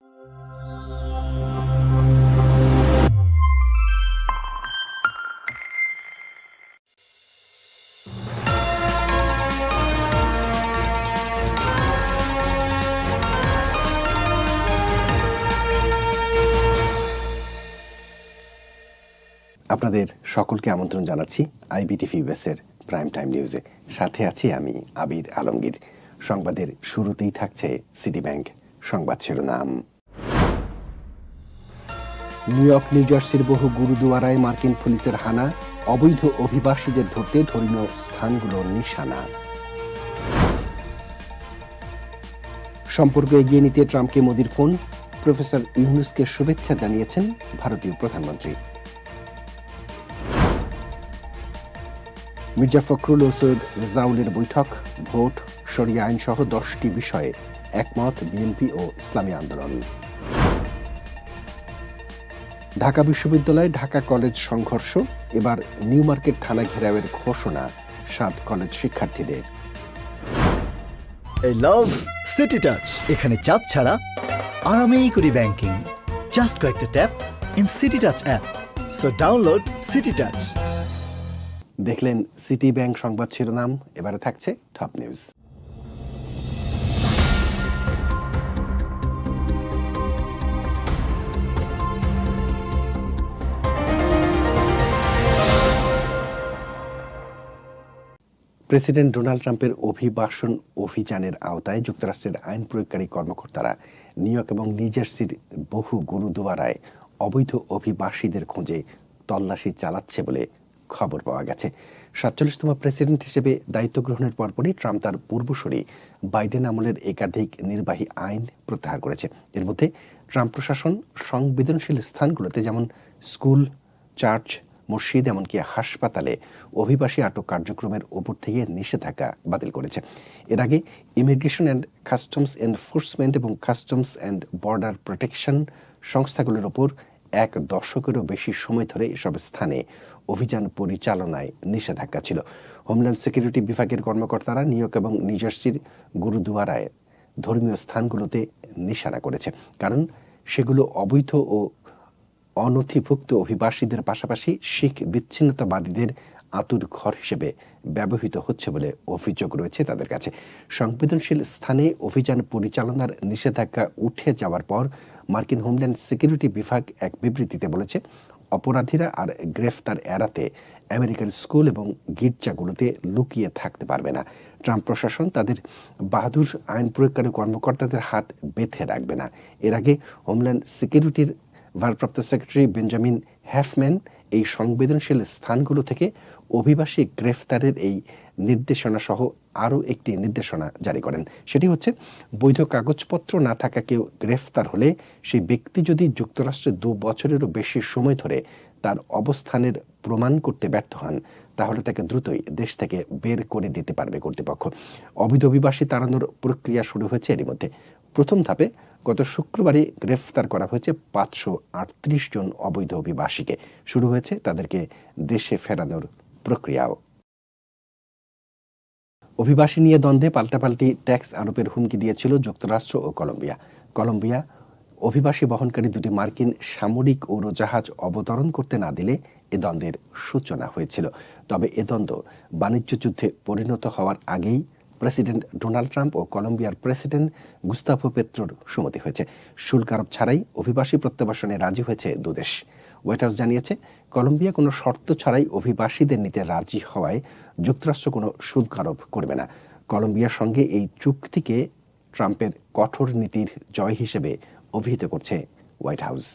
আপনাদের সকলকে আমন্ত্রণ জানাচ্ছি আইবিটিভি ইউএসের প্রাইম টাইম নিউজে সাথে আছি আমি আবির আলমগীর। সংবাদের শুরুতেই থাকছে সিটি ব্যাংক সংবাদ শিরোনাম। নিউ ইয়র্ক, নিউ জার্সির বহু গুরুদুয়ারায় মার্কিন পুলিশের হানা, অবৈধ অভিবাসীদের ধরতে ধর্মীয় স্থানগুলোর নিশানা। সম্পর্ক এগিয়ে নিতে ট্রাম্পকে মোদির ফোন, প্রফেসর ইউনুসকে শুভেচ্ছা জানিয়েছেন ভারতীয় প্রধানমন্ত্রী। মির্জা ফখরুল ও সৈয়দ রেজাউলের বৈঠক, ভোট, সরিয়া আইনসহ দশটি বিষয়ে একমত বিএনপি ও ইসলামী আন্দোলন। ঢাকা বিশ্ববিদ্যালয় ঢাকা কলেজ সংঘর্ষ এবার নিউ মার্কেট থানা ঘেরাওয়ের ঘোষণা সাত কলেজ শিক্ষার্থীদের। এই লাভ সিটি টাচ এখানে চাপ ছাড়া আরামেই করি ব্যাংকিং। জাস্ট কয়েকটা tap in City Touch app so download City Touch. দেখলেন সিটি ব্যাংক সংবাদ শিরোনাম এবারে থাকছে টপ নিউজ। প্রেসিডেন্ট ডোনাল্ড ট্রাম্পের অভিবাসন অভিযানের আওতায় যুক্তরাষ্ট্রের আইন প্রয়োগকারী কর্মকর্তারা নিউ ইয়র্ক এবং নিউজার্সির বহু গুরুদুয়ারায় অবৈধ অভিবাসীদের খোঁজে তল্লাশি চালাচ্ছে বলে খবর পাওয়া গেছে। সাতচল্লিশতম প্রেসিডেন্ট হিসেবে দায়িত্ব গ্রহণের পরপরই ট্রাম্প তার পূর্বসূরি বাইডেন আমলের একাধিক নির্বাহী আইন প্রত্যাহার করেছে। এর মধ্যে ট্রাম্প প্রশাসন সংবেদনশীল স্থানগুলোতে যেমন স্কুল, চার্চ মসজিদ এমনকি হাসপাতালে অভিবাসী আটক কার্যক্রমের ওপর থেকে নিষেধাজ্ঞা বাতিল করেছে। এর আগে ইমিগ্রেশন অ্যান্ড কাস্টমস এনফোর্সমেন্ট এবং কাস্টমস অ্যান্ড বর্ডার প্রোটেকশন সংস্থাগুলোর ওপর এক দশকেরও বেশি সময় ধরে এসব স্থানে অভিযান পরিচালনায় নিষেধাজ্ঞা ছিল। হোমল্যান্ড সিকিউরিটি বিভাগের কর্মকর্তারা নিয়োগ এবং নিজস্বীর গুরুদুয়ারায় ধর্মীয় স্থানগুলোতে নিশানা করেছে। কারণ সেগুলো অবৈধ ও অনথিভুক্ত অভিবাসীদের পাশাপাশি শিখ বিচ্ছিন্নতাবাদীদের আতুর ঘর হিসেবে ব্যবহৃত হচ্ছে বলে অভিযোগ রয়েছে তাদের কাছে। সংবেদনশীল স্থানে অভিযান পরিচালনার নিষেধাজ্ঞা উঠে যাওয়ার পর মার্কিন হোমল্যান্ড সিকিউরিটি বিভাগ এক বিবৃতিতে বলেছে, অপরাধীরা আর গ্রেফতার এড়াতে আমেরিকার স্কুল এবং গির্জাগুলোতে লুকিয়ে থাকতে পারবে না। ট্রাম্প প্রশাসন তাদের বাহাদুর আইন প্রয়োগকারী কর্মকর্তাদের হাত বেঁধে রাখবে না। এর আগে হোমল্যান্ড সিকিউরিটির ভারপ্রাপ্ত সেক্রেটারি বেঞ্জামিন হ্যাফম্যান এই সংবেদনশীল স্থানগুলো থেকে অভিবাসী গ্রেফতারের এই নির্দেশনা সহ আরও একটি নির্দেশনা জারি করেন। সেটি হচ্ছে, বৈধ কাগজপত্র না থাকা কেউ গ্রেফতার হলে সেই ব্যক্তি যদি যুক্তরাষ্ট্রে দু বছরেরও বেশি সময় ধরে তার অবস্থানের প্রমাণ করতে ব্যর্থ হন, তাহলে তাকে দ্রুতই দেশ থেকে বের করে দিতে পারবে কর্তৃপক্ষ। অবৈধ অভিবাসী তাড়ানোর প্রক্রিয়া শুরু হয়েছে এরই মধ্যে। প্রথম ধাপে গত শুক্রবারই গ্রেফতার করা হয়েছে পাঁচশো আটত্রিশ জন অবৈধ অভিবাসীকে। শুরু হয়েছে তাদেরকে দেশে ফেরানোর প্রক্রিয়াও। অভিবাসী নিয়ে দ্বন্দ্বে পাল্টাপাল্টি ট্যাক্স আরোপের হুমকি দিয়েছিল যুক্তরাষ্ট্র ও কলম্বিয়া। কলম্বিয়া অভিবাসী বহনকারী দুটি মার্কিন সামরিক উড়োজাহাজ অবতরণ করতে না দিলে এ দ্বন্দ্বের সূচনা হয়েছিল। তবে এ দ্বন্দ্ব বাণিজ্য যুদ্ধে পরিণত হওয়ার আগেই প্রেসিডেন্ট ডোনাল্ড ট্রাম্প ও কলম্বিয়ার প্রেসিডেন্ট গুস্তাফো পেত্রোর সম্মতি হয়েছে। শুল্ক আরোপ ছাড়াই অভিবাসী প্রত্যাবাসনে রাজি হয়েছে দুদেশ হোয়াইট হাউস জানিয়েছে, কলম্বিয়া কোনো শর্ত ছাড়াই অভিবাসীদের নিতে রাজি হওয়ায় যুক্তরাষ্ট্র কোনো শুল্ক আরোপ করবে না। কলম্বিয়ার সঙ্গে এই চুক্তিকে ট্রাম্পের কঠোর নীতির জয় হিসেবে অভিহিত করছে হোয়াইট হাউস।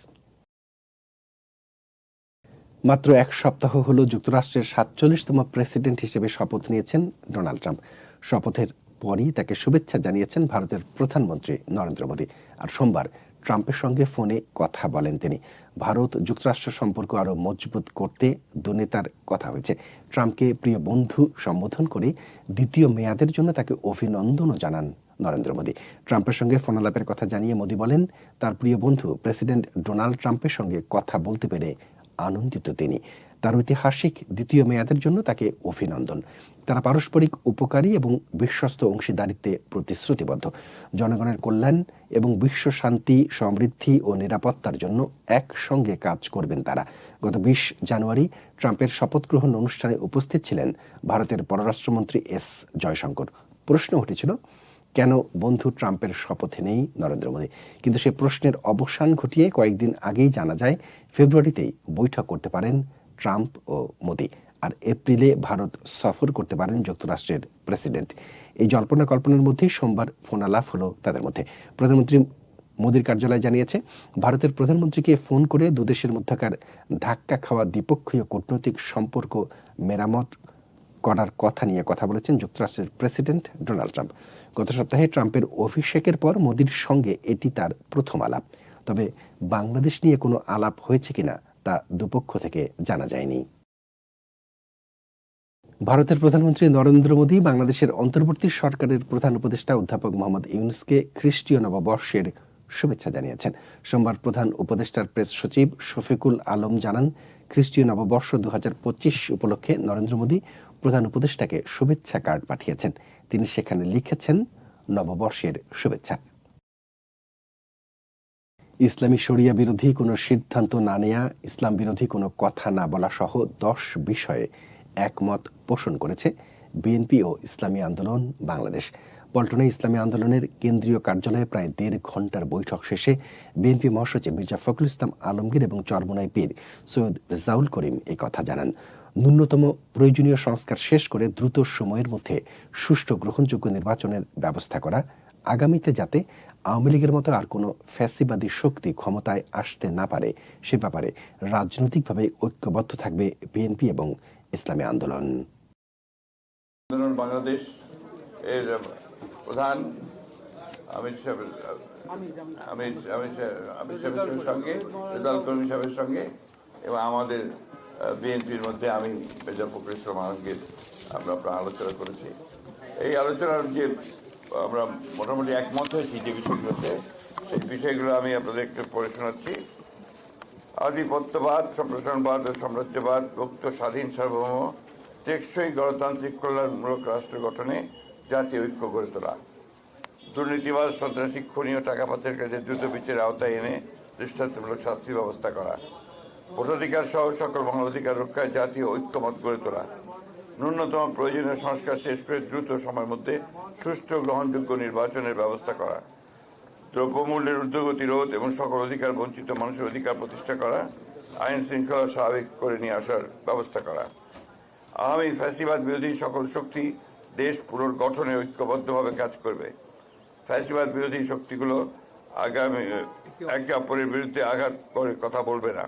মাত্র এক সপ্তাহ হল যুক্তরাষ্ট্রের সাতচল্লিশতম প্রেসিডেন্ট হিসেবে শপথ নিয়েছেন ডোনাল্ড ট্রাম্প। শপথের পরই তাকে শুভেচ্ছা জানিয়েছেন ভারতের প্রধানমন্ত্রী নরেন্দ্র মোদী। আর সোমবার ট্রাম্পের সঙ্গে ফোনে কথা বলেন তিনি। ভারত যুক্তরাষ্ট্র সম্পর্ক আরও মজবুত করতে দুনেতার কথা হয়েছে। ট্রাম্পকে প্রিয় বন্ধু সম্বোধন করে দ্বিতীয় মেয়াদের জন্য তাকে অভিনন্দনও জানান নরেন্দ্র মোদী। ট্রাম্পের সঙ্গে ফোনালাপের কথা জানিয়ে মোদী বলেন, তার প্রিয় বন্ধু প্রেসিডেন্ট ডোনাল্ড ট্রাম্পের সঙ্গে কথা বলতে পেরে আনন্দিত তিনি। তার ঐতিহাসিক দ্বিতীয় মেয়াদের জন্য তাকে অভিনন্দন। তারা পারস্পরিক উপকারী এবং বিশ্বস্ত অংশীদারিত্বে প্রতিশ্রুতিবদ্ধ। জনগণের কল্যাণ এবং বিশ্ব শান্তি, সমৃদ্ধি ও নিরাপত্তার জন্য একসঙ্গে কাজ করবেন তারা। গত বিশ জানুয়ারি ট্রাম্পের শপথ গ্রহণ অনুষ্ঠানে উপস্থিত ছিলেন ভারতের পররাষ্ট্রমন্ত্রী এস জয়শঙ্কর। প্রশ্ন উঠেছিল, কেন বন্ধু ট্রাম্পের শপথে নেই নরেন্দ্র মোদী? কিন্তু সে প্রশ্নের অবসান ঘটিয়ে কয়েকদিন আগেই জানা যায়, ফেব্রুয়ারিতেই বৈঠক করতে পারেন ট্রাম্প ও মোদী। আর এপ্রিলে ভারত সফর করতে পারেন যুক্তরাষ্ট্রের প্রেসিডেন্ট। এই জল্পনা কল্পনার মধ্যেই সোমবার ফোনালাপ হলো তাদের মধ্যে। প্রধানমন্ত্রী মোদীর কার্যালয় জানিয়েছে, ভারতের প্রধানমন্ত্রীকে ফোন করে দুদেশের মধ্যকার ধাক্কা খাওয়া দ্বিপক্ষীয় কূটনৈতিক সম্পর্ক মেরামত করার কথা নিয়ে কথা বলেছেন যুক্তরাষ্ট্রের প্রেসিডেন্ট ডোনাল্ড ট্রাম্প। গত সপ্তাহে ট্রাম্পের অভিষেকের পর মোদির সঙ্গে এটি তার প্রথম আলাপ। তবে বাংলাদেশ নিয়ে কোনো আলাপ হয়েছে কিনা তা দুপক্ষ থেকে জানা যায়নি। ভারতের প্রধানমন্ত্রী নরেন্দ্র মোদী বাংলাদেশের অন্তর্বর্তী সরকারের প্রধান উপদেষ্টা অধ্যাপক মোহাম্মদ ইউনুসকে খ্রিস্টীয় নববর্ষের শুভেচ্ছা জানিয়েছেন। সোমবার প্রধান উপদেষ্টার প্রেস সচিব শফিকুল আলম জানান, খ্রিস্টীয় নববর্ষ দু হাজার পঁচিশ উপলক্ষে নরেন্দ্র মোদী প্রধান উপদেষ্টাকে শুভেচ্ছা কার্ড পাঠিয়েছেন। তিনি সেখানে লিখেছেন, নববর্ষের শুভেচ্ছা। ইসলামী শরিয়া বিরোধী কোনো সিদ্ধান্ত না নেয়া, ইসলাম বিরোধী কোনো কথা না বলা সহ দশ বিষয়ে একমত পোষণ করেছে বিএনপি ও ইসলামী আন্দোলন বাংলাদেশ। পল্টনে ইসলামী আন্দোলনের কেন্দ্রীয় কার্যালয়ে প্রায় দেড় ঘণ্টার বৈঠক শেষে বিএনপি মহাসচিব মির্জা ফখরুল ইসলাম আলমগীর এবং চরমোনাই পীর সৈয়দ রেজাউল করিম এই কথা জানান। ন্যূনতম প্রয়োজনীয় সংস্কার শেষ করে দ্রুত সময়ের মধ্যে সুষ্ঠু গ্রহণযোগ্য নির্বাচনের ব্যবস্থা করা, আগামীতে যাতে আওয়ামী লীগের মতো আর কোনো ফ্যাসিবাদী শক্তি ক্ষমতায় আসতে না পারে, সে ব্যাপারে রাজনৈতিকভাবে ঐক্যবদ্ধ থাকবে বিএনপি এবং ইসলামী আন্দোলন। বাংলাদেশ এর প্রধান সঙ্গে কর্মী সাহেবের সঙ্গে এবং আমাদের বিএনপির মধ্যে আমি মেজর ইসলাম আলমগীর আমরা আলোচনা করেছি। এই আলোচনার যে আমরা মোটামুটি একমত হয়েছি যে বিষয়গুলোতে সেই বিষয়গুলো আমি আপনাদের একটু পড়ে শোনাচ্ছি। আধিপত্যবাদ, সম্প্রসারণবাদ ও সাম্রাজ্যবাদ, মুক্ত, স্বাধীন, সার্বভৌম, টেকসই গণতান্ত্রিক কল্যাণমূলক রাষ্ট্র গঠনে জাতীয় ঐক্য গড়ে তোলা। দুর্নীতিবাদ সন্ত্রাসী, খুনি টাকা পাচারের কাজে দ্রুত বিচারের আওতায় এনে দৃষ্টান্তমূলক শাস্তির ব্যবস্থা করা। ভোটাধিকার সহ সকল মানবাধিকার রক্ষায় জাতীয় ঐক্যমত গড়ে তোলা। ন্যূনতম প্রয়োজনীয় সংস্কার শেষ করে দ্রুত সময়ের মধ্যে সুষ্ঠু গ্রহণযোগ্য নির্বাচনের ব্যবস্থা করা, দ্রব্যমূল্যের ঊর্ধ্বগতি রোধ এবং সকল অধিকার বঞ্চিত মানুষের অধিকার প্রতিষ্ঠা করা, আইন শৃঙ্খলা স্বাভাবিক করে নিয়ে আসার ব্যবস্থা করা। আওয়ামী ফ্যাসিবাদ বিরোধী সকল শক্তি দেশ পুনর্গঠনে ঐক্যবদ্ধভাবে কাজ করবে। ফ্যাসিবাদ বিরোধী শক্তিগুলো আগামী একে অপরের বিরুদ্ধে আঘাত করে কথা বলবে না।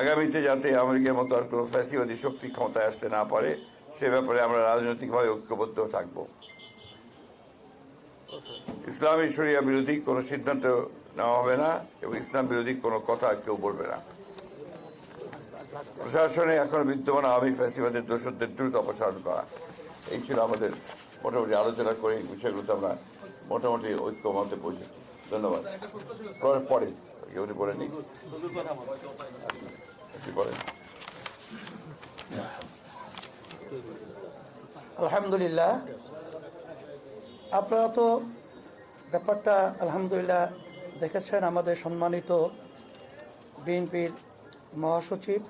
আগামীতে যাতে আমেরিকার মতো আর কোনো ফ্যাসিবাদী শক্তি ক্ষমতায় আসতে না পারে, সে ব্যাপারে আমরা রাজনৈতিকভাবে ঐক্যবদ্ধ থাকব। ইসলামী শরিয়া বিরোধী কোনো সিদ্ধান্ত নেওয়া হবে না এবং ইসলাম বিরোধী কোনো কথা কেউ বলবে না। প্রশাসনে এখন বিদ্যমান আওয়ামী ফ্যাসিবাদের দোষদের দ্রুত অপসারণ করা, এই ছিল আমাদের মোটামুটি আলোচনা করে বিষয়গুলোতে আমরা মোটামুটি ঐক্যমতে পৌঁছেছি। ধন্যবাদ। পরে। উনি বলেনি কি বলেন আলহামদুলিল্লাহ আপনারা তো ব্যাপারটা আলহামদুলিল্লাহ দেখেছেন, আমাদের সম্মানিত বিএনপির মহাসচিব,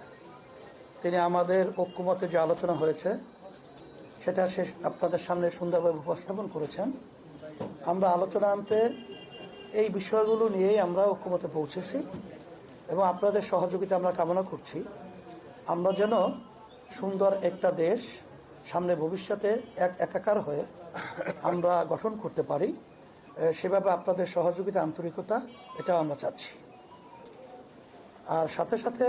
তিনি আমাদের ঐক্যমতে যে আলোচনা হয়েছে, সেটা শেষ আপনাদের সামনে সুন্দরভাবে উপস্থাপন করেছেন। আমরা আলোচনা আনতে এই বিষয়গুলো নিয়েই আমরা ঐক্যমতে পৌঁছেছি এবং আপনাদের সহযোগিতা আমরা কামনা করছি। আমরা যেন সুন্দর একটা দেশ সামনে ভবিষ্যতে এক একাকার হয়ে আমরা গঠন করতে পারি সেভাবে আপনাদের সহযোগিতা, আন্তরিকতা এটাও আমরা চাচ্ছি। আর সাথে সাথে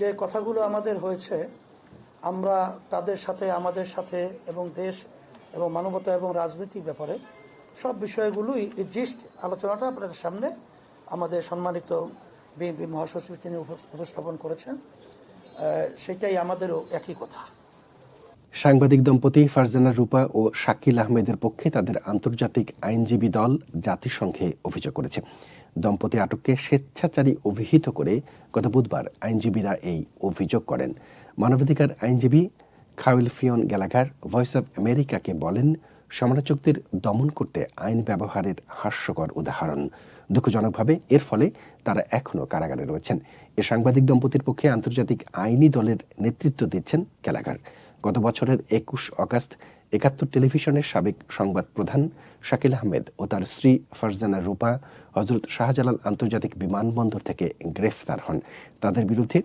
যে কথাগুলো আমাদের হয়েছে, আমরা তাদের সাথে, আমাদের সাথে এবং দেশ এবং মানবতা এবং রাজনৈতিক ব্যাপারে সব বিষয়গুলোই জিস্ট আলোচনাটা আপনাদের সামনে আমাদের সম্মানিত বিএনপি মহাসচিব তিনি উপস্থাপন করেছেন। সেটাই আমাদেরও একই কথা। সাংবাদিক দম্পতি ফারজানা রূপা ও শাকিল আহমেদের পক্ষে তাদের আন্তর্জাতিক আইনজীবী দল জাতিসংঘে অভিযোগ করেছে। দম্পতি আটককে স্বেচ্ছাচারী অভিহিত করে গত বুধবার আইনজীবীরা এই অভিযোগ করেন। মানবাধিকার আইনজীবী খাউল ফিয়ন গ্যালাগার ভয়েস অব আমেরিকাকে বলেন সমালোচকদের দমন করতে আইন ব্যবহারের হাস্যকর উদাহরণ। দুঃখজনকভাবে, এর ফলে তারা এখনও কারাগারে রয়েছেন। এ সাংবাদিক দম্পতির পক্ষে আন্তর্জাতিক আইনি দলের নেতৃত্ব দিচ্ছেন কেলাকার গত বছরের একুশ অগাস্ট একাত্তর টেলিভিশনের সাবেক সংবাদ প্রধান শাকিল আহমেদ ও তার স্ত্রী ফারজানা রূপা হজরত শাহজালাল আন্তর্জাতিক বিমানবন্দর থেকে গ্রেফতার হন। তাদের বিরুদ্ধে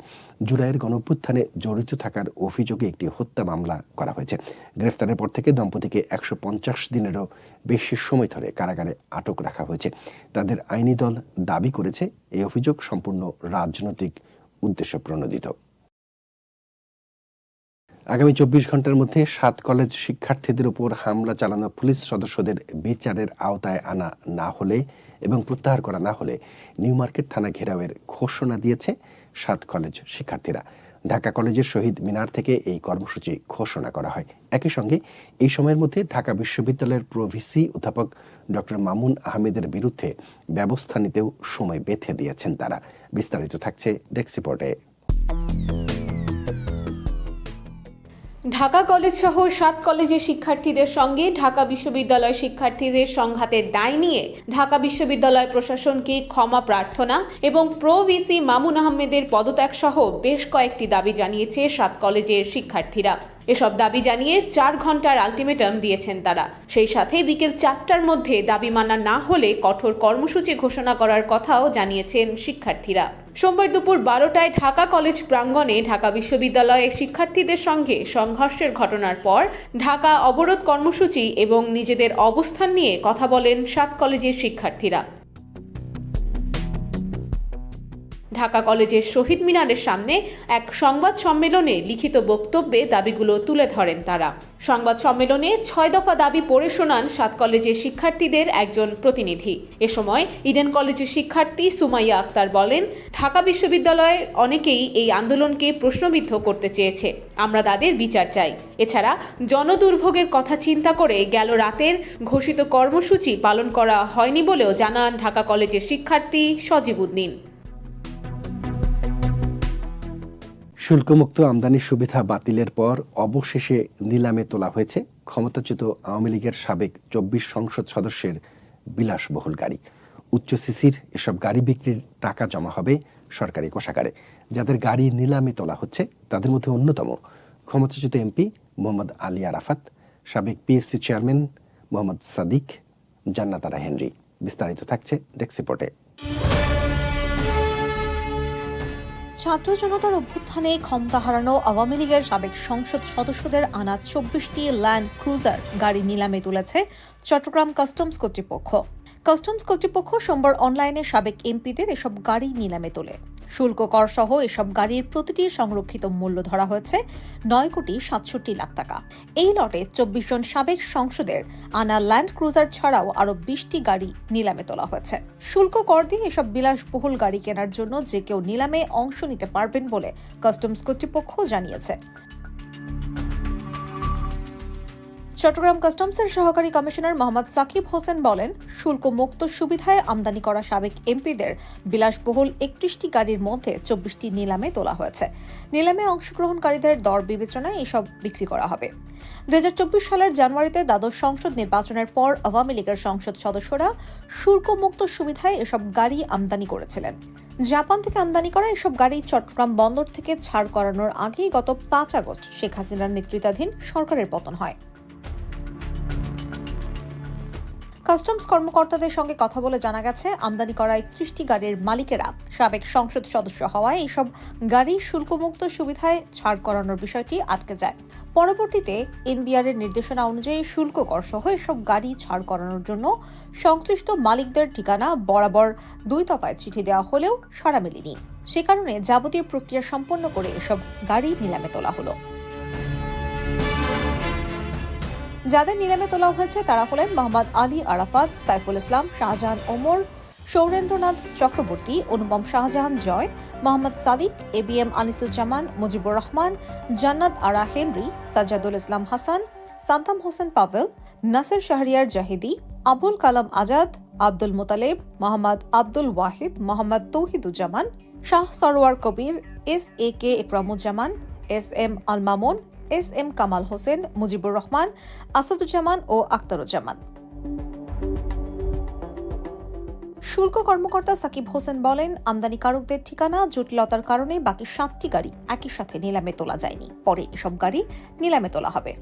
জুলাইয়ের গণঅভ্যুত্থানে জড়িত থাকার অভিযোগে একটি হত্যা মামলা করা হয়েছে। গ্রেফতারের পর থেকে দম্পতিকে একশো পঞ্চাশ দিনেরও বেশি সময় ধরে কারাগারে আটক রাখা হয়েছে। তাদের আইনি দল দাবি করেছে, এই অভিযোগ সম্পূর্ণ রাজনৈতিক উদ্দেশ্য প্রণোদিত। আগামী চব্বিশ ঘণ্টার মধ্যে সাত কলেজ শিক্ষার্থীদের উপর হামলা চালানো পুলিশ সদস্যদের বিচারের আওতায় আনা না হলে এবং প্রত্যাহার করা না হলে নিউ মার্কেট থানা ঘেরাওয়ের ঘোষণা দিয়েছে সাত কলেজ শিক্ষার্থীরা। ঢাকা কলেজের শহীদ মিনার থেকে এই কর্মসূচি ঘোষণা করা হয়। একই সঙ্গে এই সময়ের মধ্যে ঢাকা বিশ্ববিদ্যালয়ের প্রভিসি অধ্যাপক ডক্টর মামুন আহমেদের বিরুদ্ধে ব্যবস্থা নিতেও সময় বেঁধে দিয়েছেন তারা। বিস্তারিত থাকছে ডেস্ক ঢাকা কলেজ সহ সাত কলেজের শিক্ষার্থীদের সঙ্গে ঢাকা বিশ্ববিদ্যালয় শিক্ষার্থীদের সংঘাতের দায় নিয়ে ঢাকা বিশ্ববিদ্যালয় প্রশাসনকে ক্ষমা প্রার্থনা এবং প্রো ভিসি মামুন আহমেদের পদত্যাগ সহ বেশ কয়েকটি দাবি জানিয়েছে সাত কলেজের শিক্ষার্থীরা। এসব দাবি জানিয়ে চার ঘণ্টার আলটিমেটাম দিয়েছেন তারা। সেই সাথে বিকেল চারটার মধ্যে দাবি মানা না হলে কঠোর কর্মসূচি ঘোষণা করার কথাও জানিয়েছেন শিক্ষার্থীরা। সোমবার দুপুর বারোটায় ঢাকা কলেজ প্রাঙ্গণে ঢাকা বিশ্ববিদ্যালয়ে শিক্ষার্থীদের সঙ্গে সংঘর্ষের ঘটনার পর ঢাকা অবরোধ কর্মসূচি এবং নিজেদের অবস্থান নিয়ে কথা বলেন সাত কলেজের শিক্ষার্থীরা। ঢাকা কলেজের শহীদ মিনারের সামনে এক সংবাদ সম্মেলনে লিখিত বক্তব্যে দাবিগুলো তুলে ধরেন তারা। সংবাদ সম্মেলনে ছয় দফা দাবি পড়ে শোনান সাত কলেজের শিক্ষার্থীদের একজন প্রতিনিধি। এ সময় ইডেন কলেজের শিক্ষার্থী সুমাইয়া আক্তার বলেন, ঢাকা বিশ্ববিদ্যালয়ের অনেকেই এই আন্দোলনকে প্রশ্নবিদ্ধ করতে চেয়েছে। আমরা তাদের বিচার চাই। এছাড়া, জনদুর্ভোগের কথা চিন্তা করে গেল রাতের ঘোষিত কর্মসূচি পালন করা হয়নি বলেও জানান ঢাকা কলেজের শিক্ষার্থী সজীব উদ্দিন। শুল্কমুক্ত আমদানির সুবিধা বাতিলের পর অবশেষে নিলামে তোলা হয়েছে ক্ষমতাচ্যুত আওয়ামী লীগের সাবেক চব্বিশ সংসদ সদস্যের বিলাসবহুল গাড়ি। উচ্চ সিসির এসব গাড়ি বিক্রির টাকা জমা হবে সরকারি কোষাগারে। যাদের গাড়ি নিলামে তোলা হচ্ছে, তাদের মধ্যে অন্যতম ক্ষমতাচ্যুত এমপি মোহাম্মদ আলী আরাফাত, সাবেক PSC chairman Mohammad Sadiq, Jannatara Henry. বিস্তারিত থাকছে ডেস্ক রিপোর্টে। ছাত্র জনতার অভ্যুত্থানে ক্ষমতা হারানো আওয়ামী লীগের সাবেক সংসদ সদস্যদের আনা চব্বিশটি ল্যান্ড ক্রুজার গাড়ি নিলামে তুলেছে চট্টগ্রাম কাস্টমস কর্তৃপক্ষ। কাস্টমস কর্তৃপক্ষ সোমবার অনলাইনে সাবেক এমপিদের এসব গাড়ি নিলামে তোলে। শুল্ক কর সহ এসব গাড়ির প্রতিটির সংরক্ষিত মূল্য ধরা হয়েছে নয় কোটি সাতষট্টি লাখ টাকা। এই লটে চব্বিশ জন সাবেক সংসদের আনা ল্যান্ড ক্রুজার ছাড়াও আরও বিশটি গাড়ি নিলামে তোলা হয়েছে। শুল্ক কর দিয়ে এসব বিলাসবহুল গাড়ি কেনার জন্য যে কেউ নিলামে অংশ নিতে পারবেন বলে কাস্টমস কর্তৃপক্ষ জানিয়েছে। চট্টগ্রাম কাস্টমসের সহকারী কমিশনার মোহাম্মদ সাকিব হোসেন বলেন, শুল্ক মুক্ত সুবিধায় আমদানি করা সাবেক এমপিদের বিলাসবহুল একত্রিশটি গাড়ির মধ্যে চব্বিশটি নিলামে তোলা হয়েছে। নিলামে অংশগ্রহণকারীদের দর বিবেচনায় এসব বিক্রি করা হবে। দুই সালের জানুয়ারিতে দ্বাদশ সংসদ নির্বাচনের পর আওয়ামী লীগের সংসদ সদস্যরা শুল্কমুক্ত সুবিধায় এসব গাড়ি আমদানি করেছিলেন। জাপান থেকে আমদানি করা এসব গাড়ি চট্টগ্রাম বন্দর থেকে ছাড় করানোর আগেই গত পাঁচ আগস্ট শেখ হাসিনার নেতৃত্বাধীন সরকারের পতন হয়। কাস্টমস কর্মকর্তাদের সঙ্গে কথা বলে জানা গেছে, আমদানি করা একত্রিশটি গাড়ির মালিকেরা সাবেক সংসদ সদস্য হওয়ায় এইসব গাড়ি শুল্কমুক্ত সুবিধায় ছাড় করানোর বিষয়টি আটকে যায়। পরবর্তীতে এনবিআর এর নির্দেশনা অনুযায়ী শুল্ক কর সহ এসব গাড়ি ছাড় করানোর জন্য সংশ্লিষ্ট মালিকদের ঠিকানা বরাবর দুই তফায় চিঠি দেওয়া হলেও সাড়া মেলেনি। সে কারণে যাবতীয় প্রক্রিয়া সম্পন্ন করে এসব গাড়ি নিলামে তোলা হলো। যাদের নিলামে তোলা হয়েছে তারা হলেন Mohammad Ali Arafat, Saiful Islam, Shahjahan Omar, Sourendranath Chakraborty, Anupam Shahjahan Joy, Mohammad Sadiq, A B M Anisuzzaman, Mujibur Rahman, Jannat Ara Henry, Sajjadul Islam Hasan, Saddam Hossain Pavel, Nasir Shahriar Zahidi, Abul Kalam Azad, Abdul Motaleb, Mohammad Abdul Wahid, Mohammad Tauhiduzzaman, Shah Sarwar Kabir, S A K Ikramuzzaman, S M Al Mamun S M Kamal Hossain, Mujibur Rahman, Asaduzzaman ও আক্তারুজ্জামান। শুল্ক কর্মকর্তা সাকিব হোসেন বলেন আমদানিকারকদের ঠিকানা জটিলতার কারণে বাকি সাতটি গাড়ি একই সাথে নিলামে তোলা যায়নি। পরে এসব গাড়ি নিলামে তোলা হবে।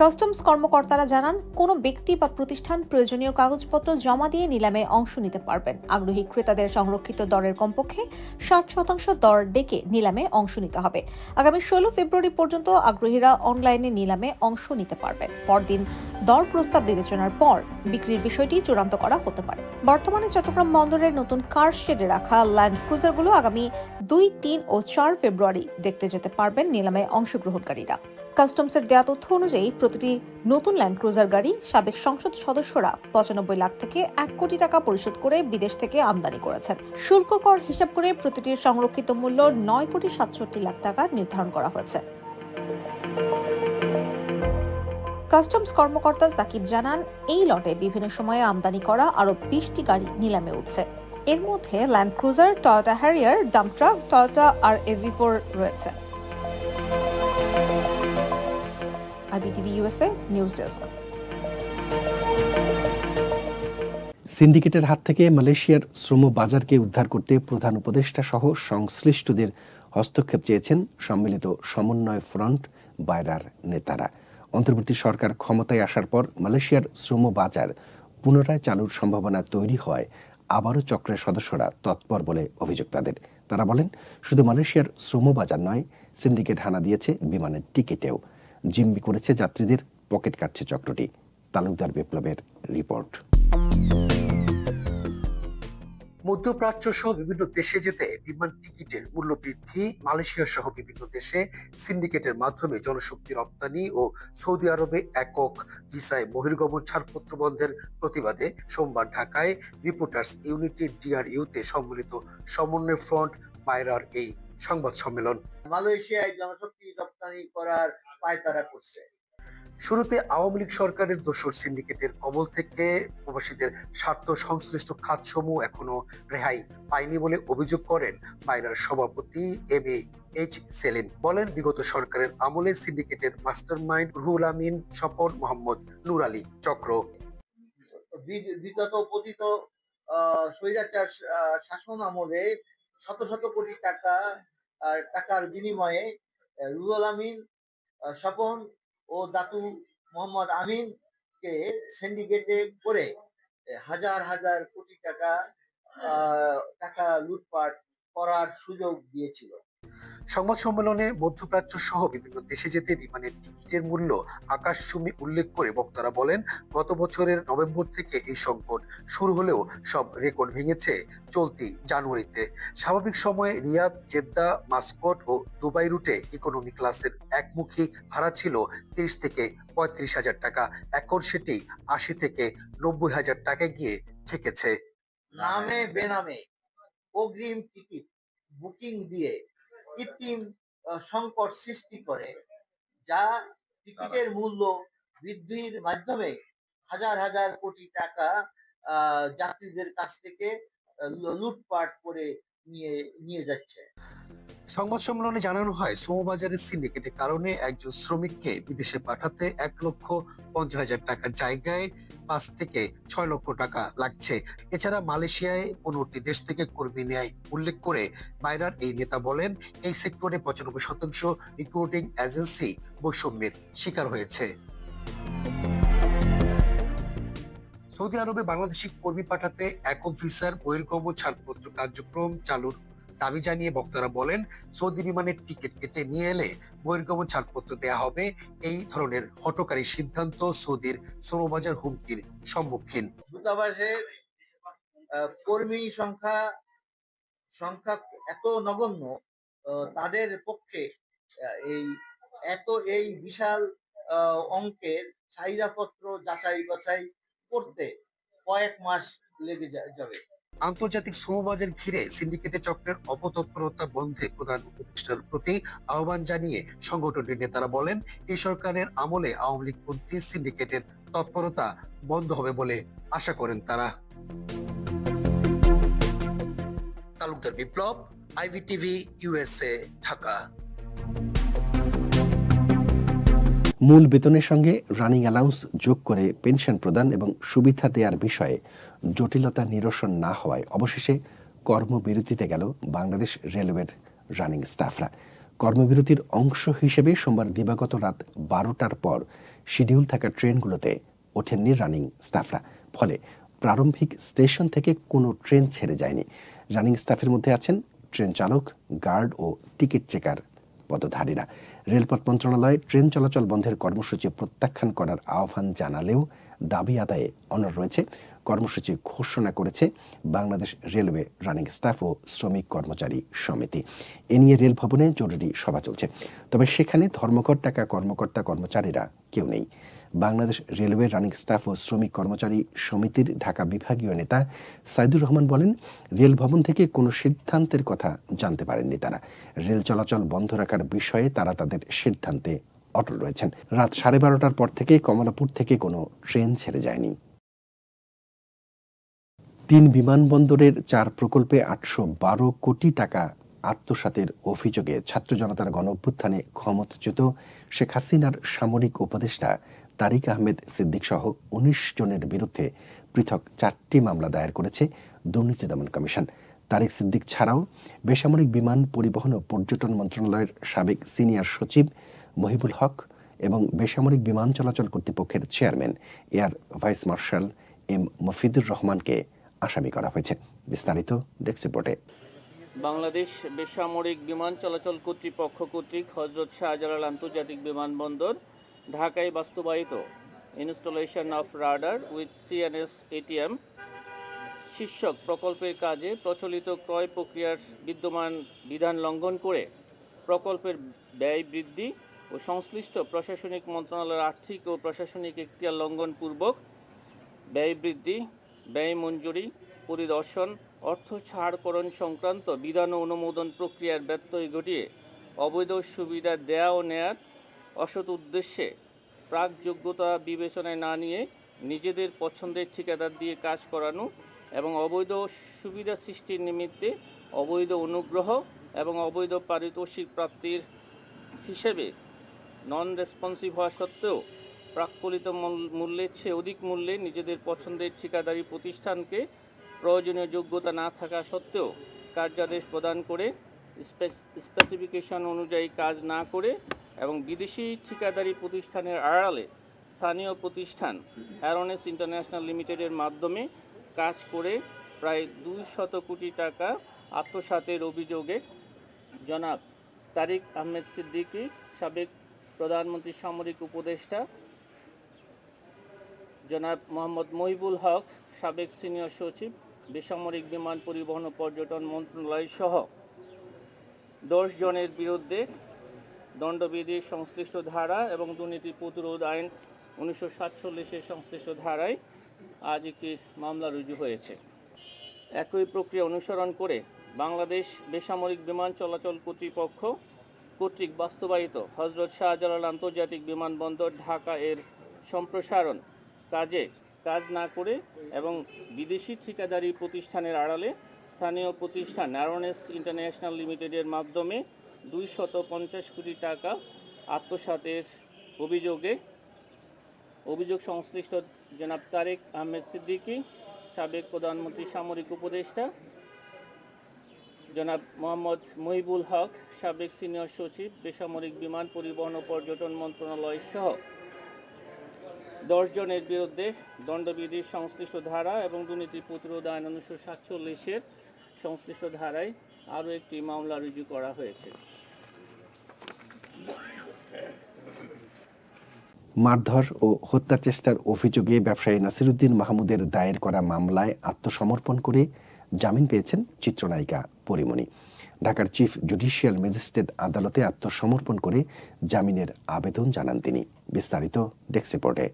কাস্টমস কর্মকর্তারা জানান, কোনো ব্যক্তি বা প্রতিষ্ঠান প্রয়োজনীয় কাগজপত্র জমা দিয়ে নিলামে অংশ নিতে পারবেন। আগ্রহী ক্রেতাদের সংরক্ষিত দরের কমপক্ষে ষাট শতাংশ দর ডেকে নিলামে অংশ নিতে হবে। আগামী ষোলো ফেব্রুয়ারি পর্যন্ত আগ্রহীরা অনলাইনে নিলামে অংশ নিতে পারবেন। পরদিন দর প্রস্তাব বিবেচনার পর বিক্রির বিষয়টি চূড়ান্ত করা হতে পারে। বর্তমানে চট্টগ্রাম বন্দরের নতুন কার শেডে রাখা ল্যান্ড ক্রুজারগুলো আগামী দুই, তিন ও চার ফেব্রুয়ারি দেখতে যেতে পারবেন নিলামে অংশগ্রহণকারীরা। কাস্টমসের দেয়া তথ্য অনুযায়ী প্রতিটি নতুন ল্যান্ড ক্রুজার গাড়ি সাবেক সংসদ সদস্যরা পঁচানব্বই লাখ থেকে এক কোটি টাকা পরিশোধ করে বিদেশ থেকে আমদানি করেছেন। শুল্ক কর হিসাব করে প্রতিটির সংরক্ষিত মূল্য নয় কোটি সাতষট্টি লাখ টাকা নির্ধারণ করা হয়েছে। কাস্টমস কর্মকর্তা সাকিব জানান, এই লটে বিভিন্ন সময়ে আমদানি করা আরও বিশটি গাড়ি নিলামে উঠছে। এর মধ্যে land cruiser Toyota Harrier dump truck Toyota R AV four রয়েছে। আইবিটিভি ইউএসএ নিউজ ডেস্ক সিন্ডিকেটের হাত থেকে মালয়েশিয়ার শ্রম বাজারকে উদ্ধার করতে প্রধান উপদেষ্টা সহ সংশ্লিষ্টদের হস্তক্ষেপ চেয়েছেন সম্মিলিত সমন্বয় ফ্রন্ট বাইরার নেতারা। অন্তর্বর্তী সরকার ক্ষমতায় আসার পর মালয়েশিয়ার শ্রম বাজার পুনরায় চালুর সম্ভাবনা তৈরি হওয়ায় আবারও চক্রের সদস্যরা তৎপর বলে অভিযোগ তাদের। তারা বলেন, শুধু মালয়েশিয়ার শ্রম বাজার নয়, সিন্ডিকেট হানা দিয়েছে বিমানের টিকিটেও। জিম্মি করেছে যাত্রীদের, পকেট কাটছে চক্রটি। তালুকদার বিপ্লবের রিপোর্ট। মধ্যপ্রাচ্য সহ বিভিন্ন দেশে যেতে বিমান টিকিটের মূল্য বৃদ্ধি, মালয়েশিয়া সহ বিভিন্ন দেশে সিন্ডিকেটের মাধ্যমে জনশক্তি রপ্তানি ও সৌদি আরবে একক ভিসায় বহির্গমন ছাড়পত্র বন্ধের প্রতিবাদে সোমবার ঢাকায় রিপোর্টার্স ইউনিটি ডিআরইউতে সম্মিলিত সমন্বয় ফ্রন্ট পায়রার এই সংবাদ সম্মেলন। মালয়েশিয়ায় জনশক্তি রপ্তানি করার পায়তারা করছে। শুরুতে আওয়ামী লীগ সরকারের দোসর সিন্ডিকেটের কবল থেকে প্রবাসীদের স্বার্থ সংশ্লিষ্ট খাতসমূহ এখনও রেহাই পায়নি বলে অভিযোগ করেন বাইরার সভাপতি এম এ এইচ সেলিম। বলেন বিগত সরকারের আমলে সিন্ডিকেটের মাস্টারমাইন্ড রুহুল আমিন স্বপন মোহাম্মদ নুর আলী চক্র। বিগত পতিত স্বৈরাচার শাসন আমলে শত শত কোটি টাকা টাকার বিনিময়ে রুহুল আমিন স্বপন ও দাতু মোহাম্মদ আমিনকে সিন্ডিকেটে করে হাজার হাজার কোটি টাকা টাকা লুটপাট করার সুযোগ দিয়েছিল। সংবাদ সম্মেলনে মধ্যপ্রাচ্য সহ বিভিন্ন দেশে যেতে বিমানের টিকিটের মূল্য আকাশচুম্বী উল্লেখ করে বক্তারা বলেন, গত বছরের নভেম্বর থেকে এই সংকট শুরু হলেও সব রেকর্ড ভেঙেছে চলতি জানুয়ারিতে। স্বাভাবিক সময়ে রিয়াদ, জেদ্দা, মাস্কট ও দুবাই রুটে ইকোনমি ক্লাসের একমুখী ভাড়া ছিল তিরিশ থেকে পঁয়ত্রিশ হাজার টাকা। এখন সেটি আশি থেকে নব্বই হাজার টাকায় গিয়ে ঠেকেছে। নামে বেনামে অগ্রিম টিকিট বুকিং দিয়ে কৃত্রিম সংকট সৃষ্টি করে, যা টিকিটের মূল্য বৃদ্ধির মাধ্যমে হাজার হাজার কোটি টাকা যাত্রীদের কাছ থেকে লুটপাট করে নিয়ে নিয়ে যাচ্ছে। সংবাদ সম্মেলনে জানানো হয়, শ্রমবাজারের সিন্ডিকেটের কারণে একজন শ্রমিককে বিদেশে পাঠাতে এক লক্ষ পঞ্চাশ হাজার টাকার জায়গায় পাঁচ থেকে ছয় লক্ষ টাকা লাগছে। এছাড়া মালয়েশিয়ায় পনেরোটি দেশ থেকে কর্মী নেয় উল্লেখ করে বাইরার এই নেতা বলেন, এই সেক্টরে পঁচানব্বই শতাংশ রিক্রুটিং এজেন্সি বৈষম্যের শিকার হয়েছে। সৌদি আরবে বাংলাদেশি কর্মী পাঠাতে একক ভিসার বহির্গম ছাড়পত্র কার্যক্রম চালুর দাবি জানিয়ে বক্তারা বলেন, সৌদি বিমানের টিকিট কেটে নিয়ে এলে বহির্গমন ছাড়পত্র দেয়া হবে। এই ধরনের হটকারী সিদ্ধান্ত সৌদির শ্রমবাজার হুমকির সম্মুখীন। দূতাবাসের কর্মী সংখ্যা সংখ্যা এত নগণ্য তাদের পক্ষে এই, এত এই বিশাল অঙ্কের চাহিদাপত্র যাচাই বাছাই করতে কয়েক মাস লেগে যাবে। আন্তর্জাতিক শ্রমবাজার ঘিরে সিন্ডিকেটের চক্রের অপতৎপরতা বন্ধে প্রধান উপদেষ্টার প্রতি আহ্বান জানিয়ে সংগঠনটির নেতারা বলেন এই সরকারের আমলে আওয়ামী লীগপন্থী সিন্ডিকেটের তৎপরতা বন্ধ হবে বলে আশা করেন তারা। Talukdar Biplob, IV IVTV USA Dhaka. মূল বেতনের সঙ্গে রানিং অ্যালাউন্স যোগ করে পেনশন প্রদান এবং সুবিধা দেওয়ার বিষয়ে জটিলতা নিরসন না হওয়ায় অবশেষে কর্মবিরতিতে গেল বাংলাদেশ রেলওয়ের রানিং স্টাফরা। কর্মবিরতির অংশ হিসেবে সোমবার দিবাগত রাত বারোটার পর শিডিউল থাকা ট্রেনগুলোতে ওঠেননি রানিং স্টাফরা। ফলে প্রারম্ভিক স্টেশন থেকে কোনো ট্রেন ছেড়ে যায়নি। রানিং স্টাফের মধ্যে আছেন ট্রেন চালক, গার্ড ও টিকিট চেকার পদধারীরা। রেলপথ মন্ত্রণালয় ট্রেন চলাচল বন্ধের কর্মসূচি প্রত্যাখ্যান করার আহ্বান জানালেও দাবি আদায়ে অনর রয়েছে। কর্মসূচি ঘোষণা করেছে বাংলাদেশ রেলওয়ে রানিং স্টাফ ও শ্রমিক কর্মচারী সমিতি। এ নিয়ে রেল ভবনে জরুরি সভা চলছে। তবে সেখানে ধর্মঘট টাকা কর্মকর্তা কর্মচারীরা কেউ নেই। বাংলাদেশ রেলওয়ে রানিং স্টাফ ও শ্রমিক কর্মচারী সমিতির ঢাকা বিভাগীয় নেতা সাইদুর রহমান বলেন, রেল ভবন থেকে কোনো সিদ্ধান্তের কথা জানতে পারেননি তারা। রেল চলাচল বন্ধ রাখার বিষয়ে তারা তাদের সিদ্ধান্তে অটল রয়েছেন। রাত সাড়ে বারোটার পর থেকে কমলাপুর থেকে কোনো ট্রেন ছেড়ে যায়নি। তিন বিমানবন্দরের চার প্রকল্পে আটশো বারো কোটি টাকা আত্মসাতের অভিযোগে ছাত্র জনতার গণ অভ্যুত্থানে ক্ষমতাচ্যুত শেখ হাসিনার সামরিক উপদেষ্টা তারিক আহমেদ সিদ্দিক সহ উনিশ জনের বিরুদ্ধে পৃথক চারটি মামলা দায়ের করেছে দুর্নীতি দমন কমিশন। তারিক সিদ্দিক ছাড়াও বেসামরিক বিমান পরিবহন ও পর্যটন মন্ত্রণালয়ের সাবেক সিনিয়র সচিব মহিবুল হক এবং বেসামরিক বিমান চলাচল কর্তৃপক্ষের chairman, air vice marshal M Mofidur রহমানকে আসামি করা হয়েছে। বিস্তারিত ডেস্ক রিপোর্টে। বাংলাদেশ বেসামরিক বিমান চলাচল কর্তৃপক্ষ কর্তৃক হজরত শাহজালাল আন্তর্জাতিক বিমানবন্দর ঢাকায় বাস্তবায়িত installation of radar with CNS ATM শীর্ষক প্রকল্পের কাজে প্রচলিত ক্রয় প্রক্রিয়ার বিদ্যমান বিধান লঙ্ঘন করে প্রকল্পের ব্যয় বৃদ্ধি ও সংশ্লিষ্ট প্রশাসনিক মন্ত্রণালয়ের আর্থিক ও প্রশাসনিক এখতিয়ার লঙ্ঘনপূর্বক ব্যয় বৃদ্ধি, ব্যয় মঞ্জুরি, পরিদর্শন, অর্থ ছাড়করণ সংক্রান্ত বিধান অনুমোদন প্রক্রিয়ার ব্যত্যয় ঘটিয়ে অবৈধ সুবিধা দেয়া ও নেয়ার অসৎ উদ্দেশ্যে প্রাক যোগ্যতা বিবেচনায় না নিয়ে নিজেদের পছন্দের ঠিকাদার দিয়ে কাজ করানো এবং অবৈধ সুবিধা সৃষ্টির নিমিত্তে অবৈধ অনুগ্রহ এবং অবৈধ পারিতোষিক প্রাপ্তির হিসেবে নন রেসপন্সিভ হওয়া সত্ত্বেও প্রাক্কলিত মূল- মূল্যের চেয়ে অধিক মূল্যে নিজেদের পছন্দের ঠিকাদারি প্রতিষ্ঠানকে প্রয়োজনীয় যোগ্যতা না থাকা সত্ত্বেও কার্যাদেশ প্রদান করে স্পেসিফিকেশন অনুযায়ী কাজ না করে এবং বিদেশি ঠিকাদারি প্রতিষ্ঠানের আড়ালে স্থানীয় প্রতিষ্ঠান অ্যারোনেস ইন্টারন্যাশনাল লিমিটেডের মাধ্যমে কাজ করে প্রায় দুই শত কোটি টাকা আত্মসাতের অভিযোগে জনাব তারিক আহমেদ সিদ্দিকী, সাবেক প্রধানমন্ত্রী সামরিক উপদেষ্টা জনাব মোহাম্মদ মহিবুল হক, সাবেক সিনিয়র সচিব, বেসামরিক বিমান পরিবহন ও পর্যটন মন্ত্রণালয় সহ দশ জনের বিরুদ্ধে দণ্ডবিধির সংশ্লিষ্ট ধারা এবং দুর্নীতি প্রতিরোধ আইন উনিশশো সাতচল্লিশের সংশ্লিষ্ট ধারায় আজ একটি মামলা রুজু হয়েছে। একই প্রক্রিয়া অনুসরণ করে বাংলাদেশ বেসামরিক বিমান চলাচল কর্তৃপক্ষ কর্তৃক বাস্তবায়িত হজরত শাহজালাল আন্তর্জাতিক বিমানবন্দর ঢাকা এর সম্প্রসারণ কাজে কাজ না করে এবং বিদেশি ঠিকাদারি প্রতিষ্ঠানের আড়ালে স্থানীয় প্রতিষ্ঠান ন্যারোনেস ইন্টারন্যাশনাল লিমিটেডের মাধ্যমে দুই শত পঞ্চাশ কোটি টাকা আত্মসাতের অভিযোগে। অভিযোগ সংশ্লিষ্ট জনাব তারেক আহমেদ সিদ্দিকী, সাবেক প্রধানমন্ত্রী সামরিক উপদেষ্টা জনাব মোহাম্মদ মহিবুল হক, সাবেক সিনিয়র সচিব, বেসামরিক বিমান পরিবহন ও পর্যটন মন্ত্রণালয় সহ দশ জনের বিরুদ্ধে দণ্ডবিধির সংশ্লিষ্ট ধারা এবং দুর্নীতি প্রতিরোধ আইন উনিশশো সাতচল্লিশের সংশ্লিষ্ট ধারায় আরও একটি মামলা রুজু করা হয়েছে। মারধর ও হত্যা চেষ্টার অভিযোগে ব্যবসায়ী নাসিরুদ্দিন মাহমুদের দায়ের করা মামলায় আত্মসমর্পণ করে জামিন পেয়েছেন চিত্রনায়িকা পরিমণি। ঢাকার চিফ জুডিশিয়াল ম্যাজিস্ট্রেট আদালতে আত্মসমর্পণ করে জামিনের আবেদন জানান তিনি। বিস্তারিত ডেস্ক রিপোর্টে।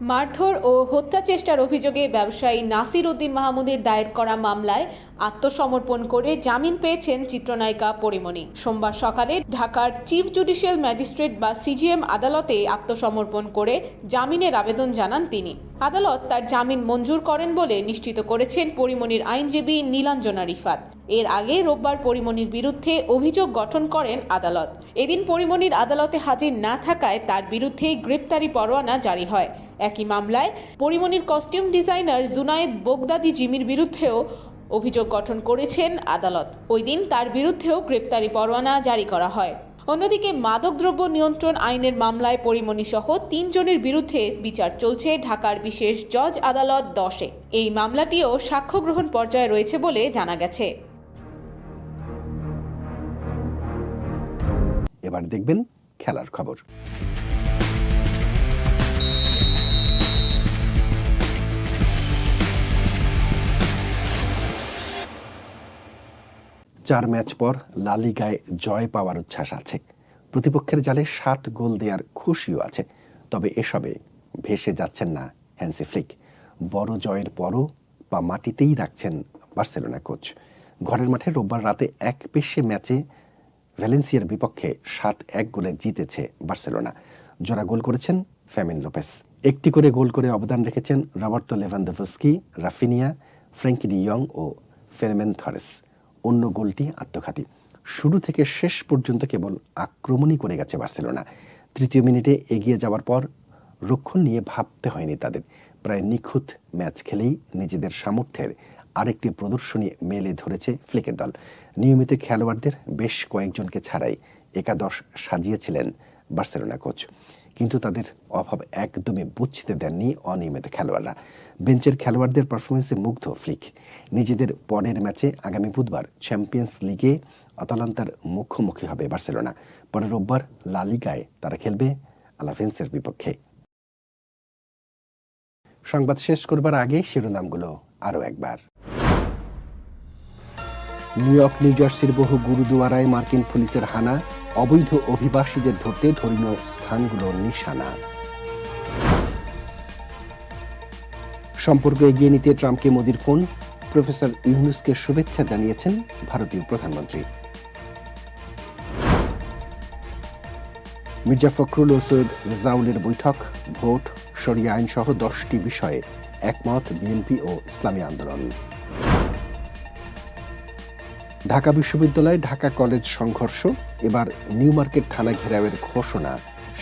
মারধর ও হত্যা চেষ্টার অভিযোগে ব্যবসায়ী নাসির উদ্দিন মাহমুদের দায়ের করা মামলায় আত্মসমর্পণ করে জামিন পেয়েছেন চিত্রনায়িকা পরিমণি। সোমবার সকালে ঢাকার চিফ জুডিশিয়াল ম্যাজিস্ট্রেট বা সিজিএম আদালতে আত্মসমর্পণ করে জামিনের আবেদন জানান তিনি। আদালত তার জামিন মঞ্জুর করেন বলে নিশ্চিত করেছেন পরিমণির আইনজীবী নীলাঞ্জনা রিফাত। এর আগে রোববার পরিমণির বিরুদ্ধে অভিযোগ গঠন করেন আদালত। এদিন পরিমণির আদালতে হাজির না থাকায় তার বিরুদ্ধে গ্রেপ্তারি পরোয়ানা জারি হয়। একই মামলায় পরিমণির কস্টিউম ডিজাইনার জুনায়েদ বোগদাদি জিমির বিরুদ্ধেও অভিযোগ গঠন করেছেন আদালত। ওই দিন তার বিরুদ্ধেও গ্রেপ্তারি পরোয়ানা জারি করা হয়। অন্যদিকে মাদকদ্রব্য নিয়ন্ত্রণ আইনের মামলায় পরিমণি সহ তিনজনের বিরুদ্ধে বিচার চলছে ঢাকার বিশেষ জজ আদালত দশে। এই মামলাটিও সাক্ষ্য গ্রহণ পর্যায়ে রয়েছে বলে জানা গেছে। এবার দেখবেন খেলার খবর। চার ম্যাচ পর লালিগায় জয় পাওয়ার উচ্ছ্বাস আছে। প্রতিপক্ষের জালে সাত গোল দেওয়ার খুশিও আছে। তবে এসবে ভেসে যাচ্ছেন না হ্যান্সি ফ্লিক। বড় জয়ের পরও বা মাটিতেই রাখছেন বার্সেলোনা কোচ। ঘরের মাঠে রোববার রাতে এক পেশে ম্যাচে ভ্যালেন্সিয়ার বিপক্ষে সাত এক গোলে জিতেছে বার্সেলোনা। জোড়া গোল করেছেন ফ্যামিন লোপেস। একটি করে গোল করে অবদান রেখেছেন Roberto Lewandowski Raphinha, Frenkie de young ও ফেরমেন থরেস। অন্য গোলটি আত্মঘাতী। শুরু থেকে শেষ পর্যন্ত কেবল আক্রমণই করে গেছে বার্সেলোনা। তৃতীয় মিনিটে এগিয়ে যাওয়ার পর রক্ষণ নিয়ে ভাবতে হয়নি তাদের। প্রায় নিখুঁত ম্যাচ খেলেই নিজেদের সামর্থ্যের আরেকটি প্রদর্শনী মেলে ধরেছে ফ্লিকের দল। নিয়মিত খেলোয়াড়দের বেশ কয়েকজনকে ছাড়াই একাদশ সাজিয়েছিলেন বার্সেলোনা কোচ। কিন্তু তাদের অভাব একদমই বুঝতে দেননি অনিয়মিত খেলোয়াড়রা। বেঞ্চের খেলোয়াড়দের পারফরমেন্সে মুগ্ধ ফ্লিক। নিজেদের পরের ম্যাচে আগামী বুধবার চ্যাম্পিয়ন্স লিগে আতালান্তার মুখোমুখি হবে বার্সেলোনা। পরে রোববার লা লিগায় তারা খেলবে আলাভেন্সের বিপক্ষে। সংবাদ শেষ করবার আগে শিরোনামগুলো আরও একবার। নিউ ইয়র্ক, নিউ জার্সির বহু গুরুদুয়ারায় মার্কিন পুলিশের হানা, অবৈধ অভিবাসীদের ধরতে ধর্মীয় স্থানগুলোর নিশানা। সম্পর্ক এগিয়ে নিতে ট্রাম্পকে মোদির ফোন, প্রফেসর ইউনুসকে শুভেচ্ছা জানিয়েছেন ভারতীয় প্রধানমন্ত্রী। মির্জা ফখরুল ও সৈয়দ রেজাউলের বৈঠক, ভোট, সরিয়া আইনসহ দশটি বিষয়ে একমত বিএনপি ও ইসলামী আন্দোলন। ঢাকা বিশ্ববিদ্যালয়ে, ঢাকা কলেজ সংঘর্ষ, এবার নিউ মার্কেট থানা ঘেরাওয়ের ঘোষণা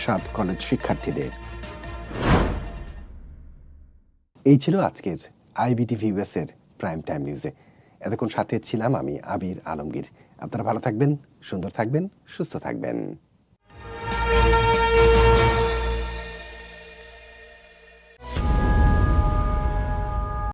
সাত কলেজ শিক্ষার্থীদের। এই ছিল আজকের আইবিটিভি ইউএসের প্রাইম টাইম নিউজে এতক্ষণ সাথে ছিলাম আমি আবির আলমগীর। আপনারা ভালো থাকবেন, সুন্দর থাকবেন, সুস্থ থাকবেন।